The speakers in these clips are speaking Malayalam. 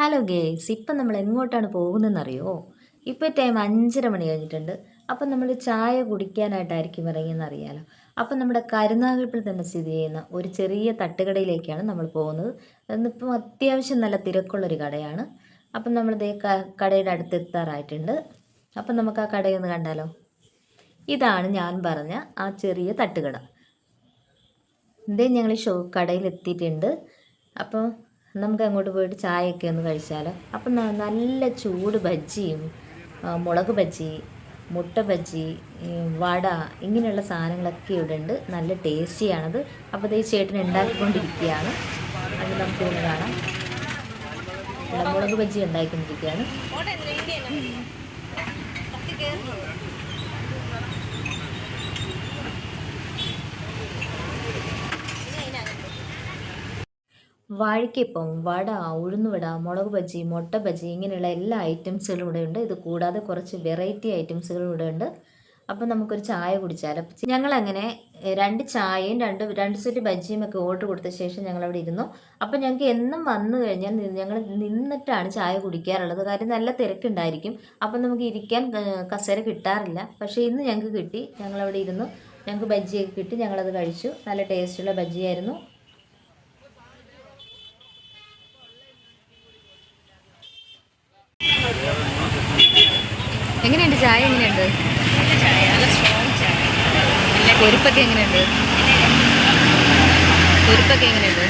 ഹലോ ഗേസ് ഇപ്പം നമ്മൾ എങ്ങോട്ടാണ് പോകുന്നതെന്നറിയോ? ഇപ്പോൾ ടൈം അഞ്ചര മണി കഴിഞ്ഞിട്ടുണ്ട്. അപ്പം നമ്മൾ ചായ കുടിക്കാനായിട്ടായിരിക്കും ഇറങ്ങിയെന്ന് അറിയാലോ അപ്പം നമ്മുടെ കരുനാഗപ്പള്ളിൽ തന്നെ സ്ഥിതി ചെയ്യുന്ന ഒരു ചെറിയ തട്ടുകടയിലേക്കാണ് നമ്മൾ പോകുന്നത്. എന്നിപ്പം അത്യാവശ്യം നല്ല തിരക്കുള്ളൊരു കടയാണ്. അപ്പം നമ്മൾ ദേ കടയുടെ അടുത്ത് എത്താറായിട്ടുണ്ട്. അപ്പം നമുക്ക് ആ കടയൊന്ന് കണ്ടാലോ? ഇതാണ് ഞാൻ പറഞ്ഞ ആ ചെറിയ തട്ടുകട. ഇതേ ഞങ്ങൾ ഷോ കടയിൽ എത്തിയിട്ടുണ്ട്. അപ്പോൾ നമുക്ക് അങ്ങോട്ട് പോയിട്ട് ചായയൊക്കെ ഒന്ന് കഴിച്ചാലോ. അപ്പം നല്ല ചൂട് ബജ്ജിയും മുളക് ബജ്ജി മുട്ട ബജ്ജി വട ഇങ്ങനെയുള്ള സാധനങ്ങളൊക്കെ ഇവിടെ ഉണ്ട്. നല്ല ടേസ്റ്റിയാണത്. അപ്പോൾ ഈ ചേട്ടൻ ഉണ്ടാക്കിക്കൊണ്ടിരിക്കുകയാണ്. അത് നമുക്ക് കാണാം. മുളക് ബജ്ജി ഉണ്ടാക്കിക്കൊണ്ടിരിക്കുകയാണ്. വാഴയ്ക്കപ്പം വട ഉഴുന്നുവട മുളക് ബജി മുട്ട ബജി ഇങ്ങനെയുള്ള എല്ലാ ഐറ്റംസുകളും ഇവിടെ ഉണ്ട്. ഇത് കൂടാതെ കുറച്ച് വെറൈറ്റി ഐറ്റംസുകളും ഇവിടെ ഉണ്ട്. അപ്പം നമുക്കൊരു ചായ കുടിച്ചാലോ? ഞങ്ങൾ അങ്ങനെ രണ്ട് ചായയും രണ്ട് രണ്ട് സെറ്റ് ബജ്ജിയും ഒക്കെ ഓർഡർ കൊടുത്ത ശേഷം ഞങ്ങളവിടെ ഇരുന്നു. അപ്പം ഞങ്ങൾക്ക് എന്നും വന്നു കഴിഞ്ഞാൽ ഞങ്ങൾ നിന്നിട്ടാണ് ചായ കുടിക്കാറുള്ളത്. കാര്യം നല്ല തിരക്കുണ്ടായിരിക്കും. അപ്പം നമുക്ക് ഇരിക്കാൻ കസേര കിട്ടാറില്ല. പക്ഷേ ഇന്ന് ഞങ്ങൾക്ക് കിട്ടി. ഞങ്ങളവിടെ ഇരുന്നു. ഞങ്ങൾക്ക് ബജ്ജിയൊക്കെ കിട്ടി. ഞങ്ങളത് കഴിച്ചു. നല്ല ടേസ്റ്റുള്ള ബജ്ജിയായിരുന്നു എങ്ങനെയുണ്ട് ചായ എങ്ങനെയുണ്ട്? പൊരിപ്പൊക്കെ എങ്ങനെയുണ്ട്? പൊരിപ്പൊക്കെ എങ്ങനെയുണ്ട്?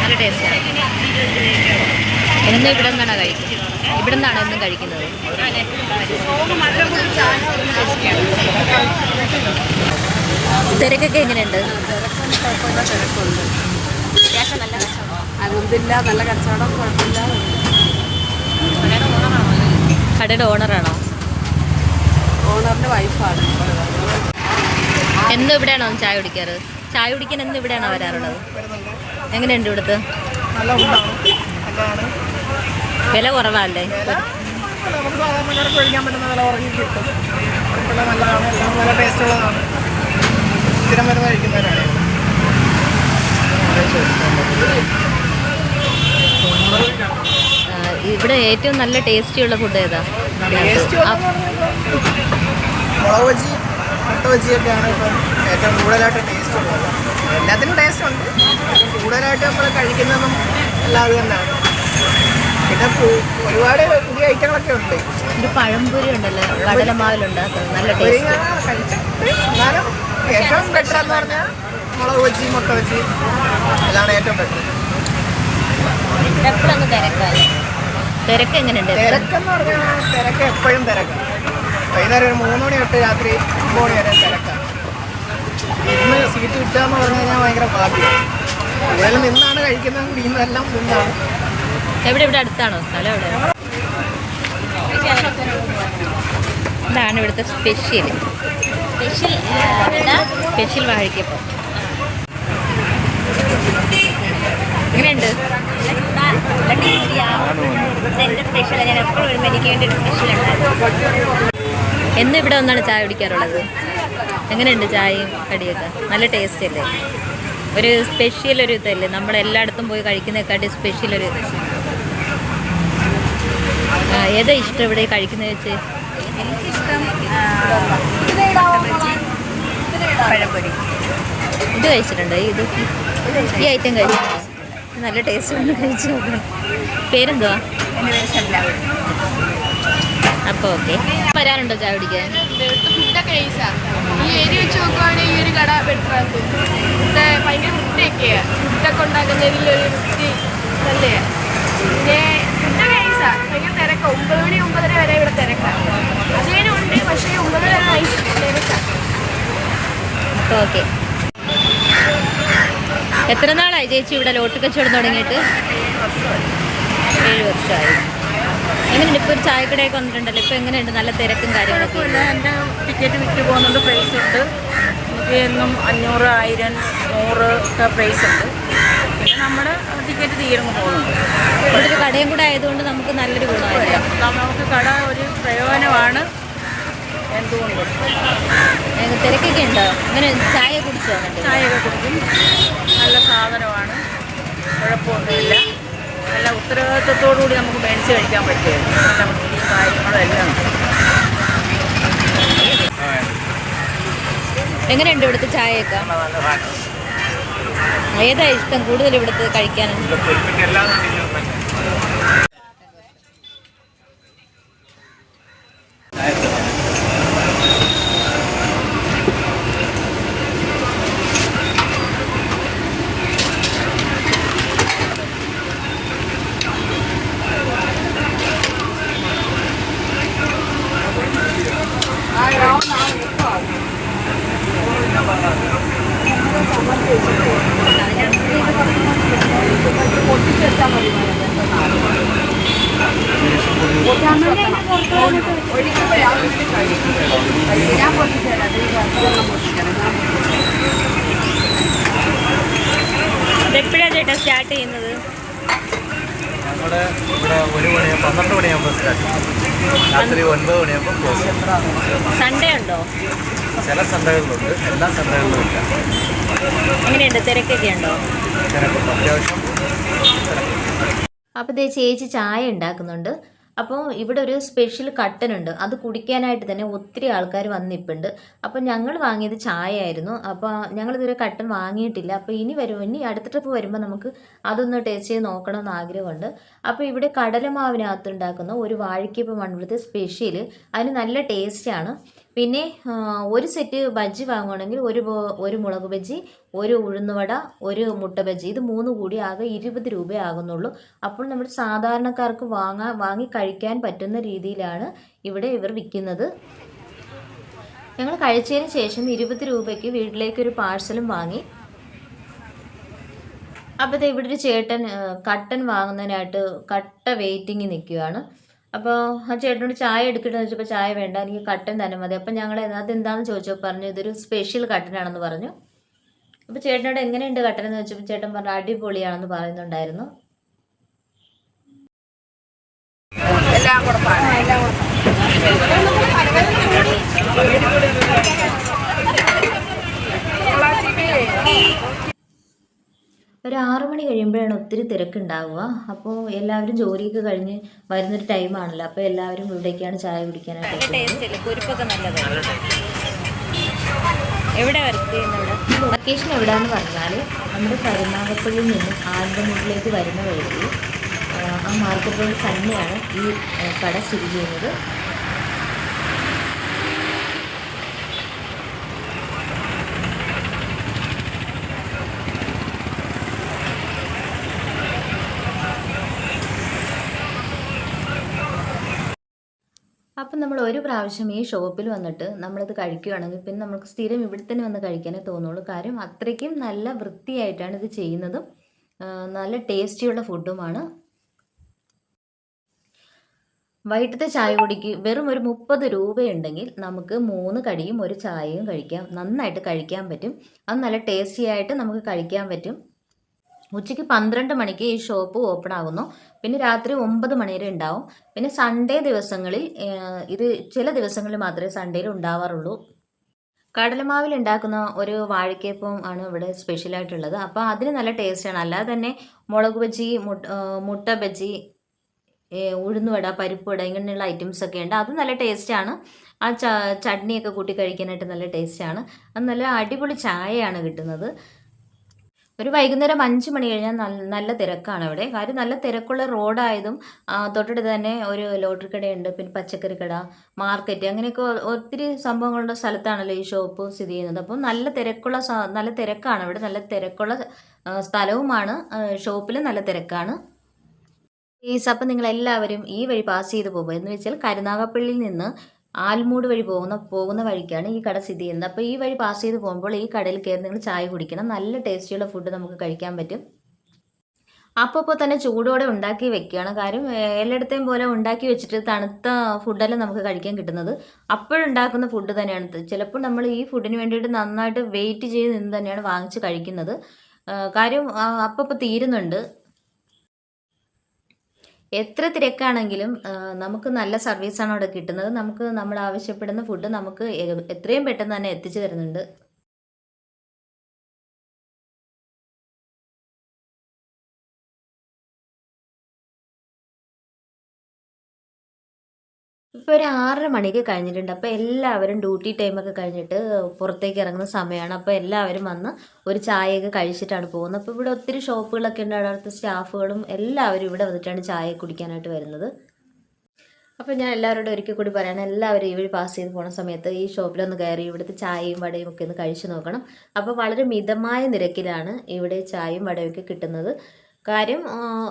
നല്ല ടേസ്റ്റാണ് എന്നും ഇവിടെ നിന്നാണ് കഴിക്കുന്നത് ഇവിടെ നിന്നാണ് എന്നും കഴിക്കുന്നത്? തിരക്കൊക്കെ എങ്ങനെയുണ്ട്? നല്ല കച്ചവടം കുഴപ്പമില്ല. കടയുടെ ഓണറാണോ? ഓണറിന്റെ വൈഫാണ്. എന്നും ഇവിടെയാണോ ചായ കുടിക്കാറ്? ചായ കുടിക്കാൻ എന്നും ഇവിടെയാണോ വരാറുള്ളത്? എങ്ങനെയുണ്ട് ഇവിടുത്തെ? വില കുറവല്ലേ? നമുക്ക് സാധാരണക്കാർക്ക് ഇവിടെ ഏറ്റവും നല്ല ടേസ്റ്റിയുള്ള ഫുഡ് ഏതാ? ടേസ്റ്റ് ആ, മുളക് ബജി മുട്ട ബജിയൊക്കെയാണ് ഇപ്പം ഏറ്റവും കൂടുതലായിട്ട് ടേസ്റ്റ് ഉള്ളത്. എല്ലാത്തിനും ടേസ്റ്റ് ഉണ്ട്. ഏറ്റവും കൂടുതലായിട്ട് നമ്മൾ കഴിക്കുന്നതും എല്ലാം അത് തന്നെയാണ്. പിന്നെ പു- ഒരുപാട് പുതിയ ഐറ്റങ്ങളൊക്കെ ഉണ്ട്. ഒരു പഴംപൊരി ഉണ്ടല്ലോ? കടലമാവിലുണ്ടാക്കുന്നത് നല്ല ടേസ്റ്റ് എന്നാലും ഏറ്റവും ബെറ്റർ എന്ന് പറഞ്ഞാൽ മുളക് ബജി മുട്ട ബജി അതാണ് ഏറ്റവും ബെറ്റർ എപ്പോഴൊന്ന് തിരക്കല്ലേ തിരക്ക് എങ്ങനെയുണ്ട്? തിരക്കെന്ന് പറഞ്ഞാൽ തിരക്ക് എപ്പോഴും തിരക്കാണ് വൈകുന്നേരം ഒരു മൂന്ന് മണി തൊട്ട് രാത്രി ഒമ്പത് മണി വരെ തിരക്കാണ് ഇന്ന് സീറ്റ് കിട്ടുക എന്ന് പറഞ്ഞു കഴിഞ്ഞാൽ ഭയങ്കര ഭാഗ്യമാണ് ഇതിൽ നിന്നാണ് കഴിക്കുന്നത് കുടിക്കുന്നതെല്ലാം നിന്നാണ്. എവിടെ ഇവിടെ അടുത്താണോ? സ്ഥലം എവിടെ? ഇതാണ് ഇവിടുത്തെ സ്പെഷ്യൽ സ്പെഷ്യൽ സ്പെഷ്യൽ വാഴയ്ക്കപ്പം എങ്ങനെയുണ്ട് എന്നും ഇവിടെ ഒന്നാണ് ചായ കുടിക്കാറുള്ളത്. എങ്ങനെയുണ്ട് ചായയും കടിയൊക്കെ? നല്ല ടേസ്റ്റ് അല്ലേ? ഒരു സ്പെഷ്യൽ ഒരു ഇതല്ലേ? നമ്മൾ എല്ലായിടത്തും പോയി കഴിക്കുന്നതിനെക്കാട്ടി സ്പെഷ്യൽ ഒരു ഏതാ ഇഷ്ടം ഇവിടെ കഴിക്കുന്നത് വെച്ച്? ഇത് കഴിച്ചിട്ടുണ്ടോ? ഇത്? ഈ ഐറ്റം കഴിച്ചിട്ടുണ്ടോ? നല്ല ടേസ്റ്റ് ഉണ്ട് കഴിച്ചു നോക്കണം. പേരെന്തുവാ? എന്റെ പേര് ശല്ലാവൂർ അപ്പോൾ ഓക്കെ വരാനുണ്ടോ ചായ കുടിക്കാൻ? ഇവിടുത്തെ ഫുഡൊക്കെ ഈ ഏരിയ വെച്ച് നോക്കുവാണെങ്കിൽ ഈ ഒരു കട ബെറ്റർ ആക്കും ഭയങ്കര വൃത്തിയൊക്കെയാണ് ഫുഡൊക്കെ ഉണ്ടാക്കുന്നതിലൊരു വൃത്തി നല്ലതാണ് പിന്നെ ഫുഡ് നൈസാണ് ഭയങ്കര തിരക്കാണ് ഒമ്പത് മണി ഒമ്പതര വരെ ഇവിടെ തിരക്കാണ് അതിനും ഉണ്ട്. പക്ഷേ ഒമ്പത് വരെ നൈസ് തിരക്കാണ് ഓക്കെ എത്ര നാളായി ചേച്ചി ഇവിടെ ലോട്ട് കച്ചവടം തുടങ്ങിയിട്ട്? ഏഴ് വർഷമായി. എങ്ങനെയുണ്ട്? ഇപ്പോൾ ഒരു ചായക്കടയൊക്കെ വന്നിട്ടുണ്ടല്ലോ. ഇപ്പോൾ എങ്ങനെയുണ്ട്? നല്ല തിരക്കും കാര്യങ്ങളൊക്കെ? എന്റെ ടിക്കറ്റ് വിറ്റ് പോകുന്നുണ്ട്. പ്രൈസ് ഉണ്ട്. എനിക്ക് എന്നും അഞ്ഞൂറ് ആയിരം നൂറ് ഒക്കെ പ്രൈസ് ഉണ്ട്. പിന്നെ നമ്മുടെ ടിക്കറ്റ് തീർന്നു പോകുന്നുണ്ട് ഇവിടെ ഒരു കടയും കൂടെ ആയതുകൊണ്ട് നമുക്ക് നല്ലൊരു ഗുണമായിരിക്കും നമുക്ക് കട ഒരു പ്രയോജനമാണ് എന്തുകൊണ്ടും. തിരക്കൊക്കെ ഉണ്ടോ? അങ്ങനെ ചായ കുടിച്ചോ? ചായ ഒക്കെ കുടിക്കും. സാധനമാണ്. കുഴപ്പമൊന്നുമില്ല. നല്ല ഉത്തരവാദിത്വത്തോടു കൂടി നമുക്ക് മേടിച്ച് കഴിക്കാൻ പറ്റുമായിരുന്നു. നല്ല വൃത്തിയും കാര്യങ്ങളും എല്ലാം ഉണ്ട് എങ്ങനെയുണ്ട് ഇവിടുത്തെ ചായയൊക്കെ? ഏതാ ഇഷ്ടം കൂടുതൽ ഇവിടുത്തെ കഴിക്കാൻ എപ്പോഴാണ് ചേട്ടാ സ്റ്റാർട്ട് ചെയ്യുന്നത്? നമ്മുടെ ഇവിടെ ഒരു മണിയാകുമ്പോൾ പന്ത്രണ്ട് മണിയാകുമ്പോൾ സ്റ്റാർട്ട് രാത്രി ഒൻപത് മണിയാകുമ്പോൾ ക്ലോസ് ചെയ്യും. സൺഡേ ഉണ്ടോ? ചില സൺഡേകളിലുണ്ട് എല്ലാ സൺഡേകളിലും ഇല്ല. എങ്ങനെയുണ്ട്? തിരക്കൊക്കെ ഉണ്ടോ? തിരക്കുണ്ട്. അത്യാവശ്യം. അപ്പോൾ ദേ ചേച്ചി ചായ ഉണ്ടാക്കുന്നുണ്ട്. അപ്പോൾ ഇവിടെ ഒരു സ്പെഷ്യൽ കട്ടൻ ഉണ്ട്. അത് കുടിക്കാനായിട്ട് തന്നെ ഒത്തിരി ആൾക്കാർ വന്നിപ്പുണ്ട്. അപ്പോൾ ഞങ്ങൾ വാങ്ങിയത് ചായ ആയിരുന്നു അപ്പോൾ ഞങ്ങളിതുവരെ കട്ടൻ വാങ്ങിയിട്ടില്ല. അപ്പോൾ ഇനി വരും. ഇനി അടുത്ത ട്രിപ്പ് വരുമ്പോൾ നമുക്ക് അതൊന്ന് ടേസ്റ്റ് ചെയ്ത് നോക്കണമെന്ന് ആഗ്രഹമുണ്ട്. അപ്പോൾ ഇവിടെ കടലമാവിനകത്ത് ഉണ്ടാക്കുന്ന ഒരു വാഴക്കപ്പ് ഇവിടുത്തെ സ്പെഷ്യൽ അതിന് നല്ല ടേസ്റ്റാണ് പിന്നെ ഒരു സെറ്റ് ബജ്ജി വാങ്ങുകയാണെങ്കിൽ ഒരു ഒരു മുളക് ബജ്ജി ഒരു ഉഴുന്നുവട ഒരു മുട്ട ബജ്ജി. ഇത് മൂന്ന് കൂടി ആകെ ഇരുപത് രൂപയാകുന്നുള്ളൂ അപ്പോൾ നമ്മൾ സാധാരണക്കാർക്ക് വാങ്ങാൻ വാങ്ങി കഴിക്കാൻ പറ്റുന്ന രീതിയിലാണ് ഇവിടെ ഇവർ വിൽക്കുന്നത്. ഞങ്ങൾ കഴിച്ചതിന് ശേഷം ഇരുപത് രൂപയ്ക്ക് വീട്ടിലേക്കൊരു പാഴ്സലും വാങ്ങി. അപ്പോൾ ഇവിടെ ഒരു ചേട്ടൻ കട്ടൻ വാങ്ങുന്നതിനായിട്ട് കട്ട വെയിറ്റിംഗ് നിൽക്കുകയാണ്. അപ്പോൾ ആ ചേട്ടനോട് ചായ എടുക്കട്ടെന്ന് ചോദിച്ചപ്പോൾ ചായ വേണ്ട എനിക്ക് കട്ടൻ തന്നെ മതി. അപ്പോൾ ഞങ്ങൾ അതെന്താണെന്ന് ചോദിച്ചപ്പോൾ പറഞ്ഞു ഇതൊരു സ്പെഷ്യൽ കട്ടനാണെന്ന് പറഞ്ഞു. അപ്പോൾ ചേട്ടനോട് എങ്ങനെയുണ്ട് കട്ടൻ എന്ന് ചോദിച്ചപ്പോൾ ചേട്ടൻ പറഞ്ഞു അടിപൊളിയാണെന്ന് പറയുന്നുണ്ടായിരുന്നു. എല്ലാം കൂടെ എല്ലാം ഒരു ആറു മണി കഴിയുമ്പോഴാണ് ഒത്തിരി തിരക്കുണ്ടാവുക. അപ്പോൾ എല്ലാവരും ജോലിയൊക്കെ കഴിഞ്ഞ് വരുന്നൊരു ടൈമാണല്ലോ അപ്പോൾ എല്ലാവരും ഇവിടേക്കാണ് ചായ കുടിക്കാനായിട്ട് എവിടെ വർക്ക് ചെയ്യുന്നത്? ലൊക്കേഷൻ എവിടെയാന്ന് പറഞ്ഞാൽ നമ്മുടെ കരുനാഗപ്പള്ളിയിൽ നിന്നും ആനന്ദമുട്ടിലേക്ക് വരുന്ന വഴി ആ, ആ മാർക്കറ്റ് റോഡ് തന്നെയാണ് ഈ കട സ്ഥിതി ചെയ്യുന്നത്. അപ്പം നമ്മൾ ഒരു പ്രാവശ്യം ഈ ഷോപ്പിൽ വന്നിട്ട് നമ്മളിത് കഴിക്കുകയാണെങ്കിൽ പിന്നെ നമുക്ക് സ്ഥിരം ഇവിടെ തന്നെ വന്ന് കഴിക്കാനേ തോന്നുള്ളൂ. കാര്യം അത്രയ്ക്കും നല്ല വൃത്തിയായിട്ടാണ് ഇത് ചെയ്യുന്നതും നല്ല ടേസ്റ്റിയുള്ള ഫുഡുമാണ്. വൈകിട്ടത്തെ ചായ കുടിക്ക് വെറും ഒരു മുപ്പത് രൂപയുണ്ടെങ്കിൽ നമുക്ക് മൂന്ന് കടിയും ഒരു ചായയും കഴിക്കാം. നന്നായിട്ട് കഴിക്കാൻ പറ്റും. അത് നല്ല ടേസ്റ്റി ആയിട്ട് നമുക്ക് കഴിക്കാൻ പറ്റും. ഉച്ചയ്ക്ക് പന്ത്രണ്ട് മണിക്ക് ഈ ഷോപ്പ് ഓപ്പൺ ആകുന്നു. പിന്നെ രാത്രി ഒമ്പത് മണി വരെ ഉണ്ടാവും. പിന്നെ സൺഡേ ദിവസങ്ങളിൽ ഇത് ചില ദിവസങ്ങളിൽ മാത്രമേ സൺഡേയിൽ ഉണ്ടാവാറുള്ളൂ. കടലമാവിൽ ഉണ്ടാക്കുന്ന ഒരു വാഴക്കേപ്പം ആണ് ഇവിടെ സ്പെഷ്യലായിട്ടുള്ളത്. അപ്പോൾ അതിന് നല്ല ടേസ്റ്റാണ് അല്ലാതെ തന്നെ മുളക് ബജി മുട്ട ബജി ഉഴുന്നുവട പരിപ്പുവട ഇങ്ങനെയുള്ള ഐറ്റംസ് ഒക്കെ ഉണ്ട്. അത് നല്ല ടേസ്റ്റാണ് ആ ച ചട്നിയൊക്കെ കൂട്ടി കഴിക്കാനായിട്ട് നല്ല ടേസ്റ്റാണ് അത് നല്ല അടിപൊളി ചായയാണ് കിട്ടുന്നത്. ഒരു വൈകുന്നേരം അഞ്ച് മണി കഴിഞ്ഞാൽ നല്ല തിരക്കാണ് അവിടെ. കാര്യം നല്ല തിരക്കുള്ള റോഡായതും തൊട്ടടുത്ത് തന്നെ ഒരു ലോട്ടറി കടയുണ്ട് പിന്നെ പച്ചക്കറി കട മാർക്കറ്റ് അങ്ങനെയൊക്കെ ഒത്തിരി സംഭവങ്ങളുടെ സ്ഥലത്താണല്ലോ ഈ ഷോപ്പ് സ്ഥിതി ചെയ്യുന്നത്. അപ്പം നല്ല തിരക്കുള്ള നല്ല തിരക്കാണ് ഇവിടെ. നല്ല തിരക്കുള്ള സ്ഥലവുമാണ് ഷോപ്പിൽ നല്ല തിരക്കാണ്. പ്ലീസ് അപ്പം നിങ്ങൾ എല്ലാവരും ഈ വഴി പാസ് ചെയ്ത് പോകുക എന്ന് വെച്ചാൽ കരുനാഗപ്പള്ളിയിൽ നിന്ന് ആൽമൂട് വഴി പോകുന്ന പോകുന്ന വഴിക്കാണ് ഈ കട സ്ഥിതി ചെയ്യുന്നത്. അപ്പോൾ ഈ വഴി പാസ് ചെയ്ത് പോകുമ്പോൾ ഈ കടയിൽ കയറി നിങ്ങൾ ചായ കുടിക്കണം. നല്ല ടേസ്റ്റിയുള്ള ഫുഡ് നമുക്ക് കഴിക്കാൻ പറ്റും. അപ്പോൾ തന്നെ ചൂടോടെ ഉണ്ടാക്കി വെക്കുകയാണ് കാര്യം. എല്ലായിടത്തെയും പോലെ ഉണ്ടാക്കി വെച്ചിട്ട് തണുത്ത ഫുഡല്ല നമുക്ക് കഴിക്കാൻ കിട്ടുന്നത്. അപ്പോഴുണ്ടാക്കുന്ന ഫുഡ് തന്നെയാണ്. ചിലപ്പോൾ നമ്മൾ ഈ ഫുഡിന് വേണ്ടിയിട്ട് നന്നായിട്ട് വെയിറ്റ് ചെയ്ത് നിന്ന് തന്നെയാണ് വാങ്ങിച്ച് കഴിക്കുന്നത്. കാര്യം അപ്പോൾ തീരുന്നുണ്ട്. എത്ര തിരക്കാണെങ്കിലും നമുക്ക് നല്ല സർവീസാണ് അവിടെ കിട്ടുന്നത്. നമുക്ക് നമ്മൾ ആവശ്യപ്പെടുന്ന ഫുഡ് നമുക്ക് എത്രയും പെട്ടെന്ന് തന്നെ എത്തിച്ചു തരുന്നുണ്ട്. ഇപ്പോൾ ഒരു ആറര മണിക്ക് കഴിഞ്ഞിട്ടുണ്ട്. അപ്പോൾ എല്ലാവരും ഡ്യൂട്ടി ടൈമൊക്കെ കഴിഞ്ഞിട്ട് പുറത്തേക്ക് ഇറങ്ങുന്ന സമയമാണ് അപ്പോൾ എല്ലാവരും വന്ന് ഒരു ചായയൊക്കെ കഴിച്ചിട്ടാണ് പോകുന്നത്. അപ്പോൾ ഇവിടെ ഒത്തിരി ഷോപ്പുകളൊക്കെ ഉണ്ട്. അവിടുത്തെ സ്റ്റാഫുകളും എല്ലാവരും ഇവിടെ വന്നിട്ടാണ് ചായ കുടിക്കാനായിട്ട് വരുന്നത്. അപ്പോൾ ഞാൻ എല്ലാവരോടും ഒരിക്കൽ കൂടി പറയണം എല്ലാവരും ഈ വഴി പാസ് ചെയ്ത് പോകുന്ന സമയത്ത് ഈ ഷോപ്പിലൊന്ന് കയറി ഇവിടുത്തെ ചായയും വടയും ഒക്കെ ഒന്ന് കഴിച്ചു നോക്കണം. അപ്പോൾ വളരെ മിതമായ നിരക്കിലാണ് ഇവിടെ ചായയും വടയും ഒക്കെ കിട്ടുന്നത്. കാര്യം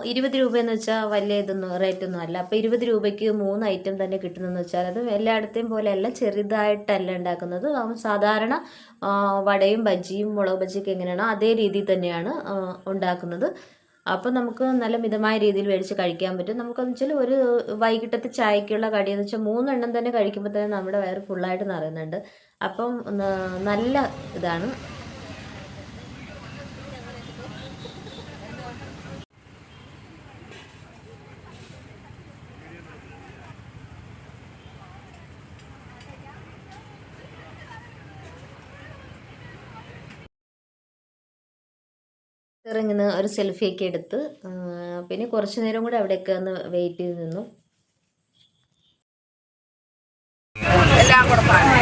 ഇരുപത് രൂപ എന്ന് വെച്ചാൽ വലിയ ഇതൊന്നും റേറ്റൊന്നും അല്ല. അപ്പോൾ ഇരുപത് രൂപയ്ക്ക് മൂന്ന് ഐറ്റം തന്നെ കിട്ടുന്നതെന്ന് വെച്ചാൽ അത് എല്ലായിടത്തെയും പോലെയല്ല ചെറുതായിട്ടല്ല ഉണ്ടാക്കുന്നത്. സാധാരണ വടയും ബജ്ജിയും മുളക് ബജ്ജിയൊക്കെ എങ്ങനെയാണോ അതേ രീതിയിൽ തന്നെയാണ് ഉണ്ടാക്കുന്നത്. അപ്പോൾ നമുക്ക് നല്ല മിതമായ രീതിയിൽ മേടിച്ച് കഴിക്കാൻ പറ്റും. നമുക്കെന്ന് വെച്ചാൽ ഒരു വൈകിട്ടത്തെ ചായക്കുള്ള എന്ന് വെച്ചാൽ മൂന്നെണ്ണം തന്നെ കഴിക്കുമ്പോൾ തന്നെ നമ്മുടെ വയറ് ഫുള്ളായിട്ട് നിറയുന്നുണ്ട്. അപ്പം നല്ല ഇതാണ്. ഇറങ്ങുന്ന ഒരു സെൽഫിയൊക്കെ എടുത്ത് പിന്നെ കുറച്ച് നേരം കൂടെ അവിടെയൊക്കെ ഒന്ന് വെയിറ്റ് ചെയ്ത് നിന്നു. എല്ലാം കൂടെ സാധനം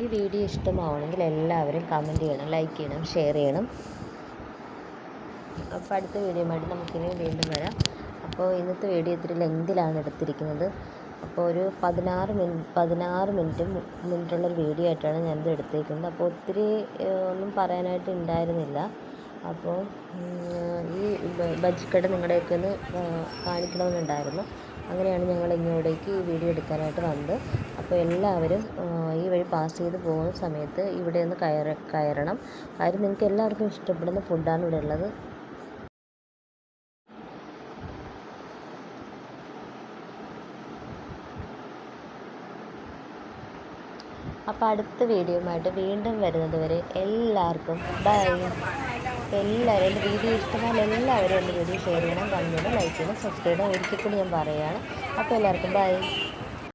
ഈ വീഡിയോ ഇഷ്ടമാവണമെങ്കിൽ എല്ലാവരും കമന്റ് ചെയ്യണം ലൈക്ക് ചെയ്യണം ഷെയർ ചെയ്യണം. അപ്പോൾ അടുത്ത വീഡിയോയുമായിട്ട് നമുക്കിനി വീണ്ടും വരാം. അപ്പോൾ ഇന്നത്തെ വീഡിയോ ഇത്തിരി ലെങ്തിലാണ് എടുത്തിരിക്കുന്നത്. അപ്പോൾ ഒരു പതിനാറ് മിനിറ്റ് പതിനാറ് മിനിറ്റ് മിനിറ്റുള്ളൊരു വീഡിയോ ആയിട്ടാണ് ഞാനിത് എടുത്തിരിക്കുന്നത്. അപ്പോൾ ഒത്തിരി ഒന്നും പറയാനായിട്ട് ഉണ്ടായിരുന്നില്ല. അപ്പോൾ ഈ ബജ്ജിക്കട നിങ്ങളുടെയൊക്കെ ഒന്ന് കാണിക്കണമെന്നുണ്ടായിരുന്നു. അങ്ങനെയാണ് ഞങ്ങൾ ഇങ്ങോട്ടേക്ക് ഈ വീഡിയോ എടുക്കാനായിട്ട് വന്നത്. അപ്പോൾ എല്ലാവരും ഈ വഴി പാസ് ചെയ്ത് പോകുന്ന സമയത്ത് ഇവിടെ ഒന്ന് കയറ കയറണം. കാര്യം നിങ്ങൾക്ക് എല്ലാവർക്കും ഇഷ്ടപ്പെടുന്ന ഫുഡാണ് ഇവിടെ ഉള്ളത്. അപ്പോൾ അടുത്ത വീഡിയോയുമായിട്ട് വീണ്ടും വരുന്നത് വരെ എല്ലാവർക്കും ബൈ എല്ലാവരും എന്റെ വീഡിയോ ഇഷ്ടമായാലും എല്ലാവരും എന്റെ വീഡിയോ ഷെയർ ചെയ്യണം. കമന്റ് ലൈക്ക് ചെയ്യണം. സബ്സ്ക്രൈബ് ചെയ്യണം. ഒരിക്കൽ കൂടി ഞാൻ പറയുകയാണ്. അപ്പോൾ എല്ലാവർക്കും ബൈ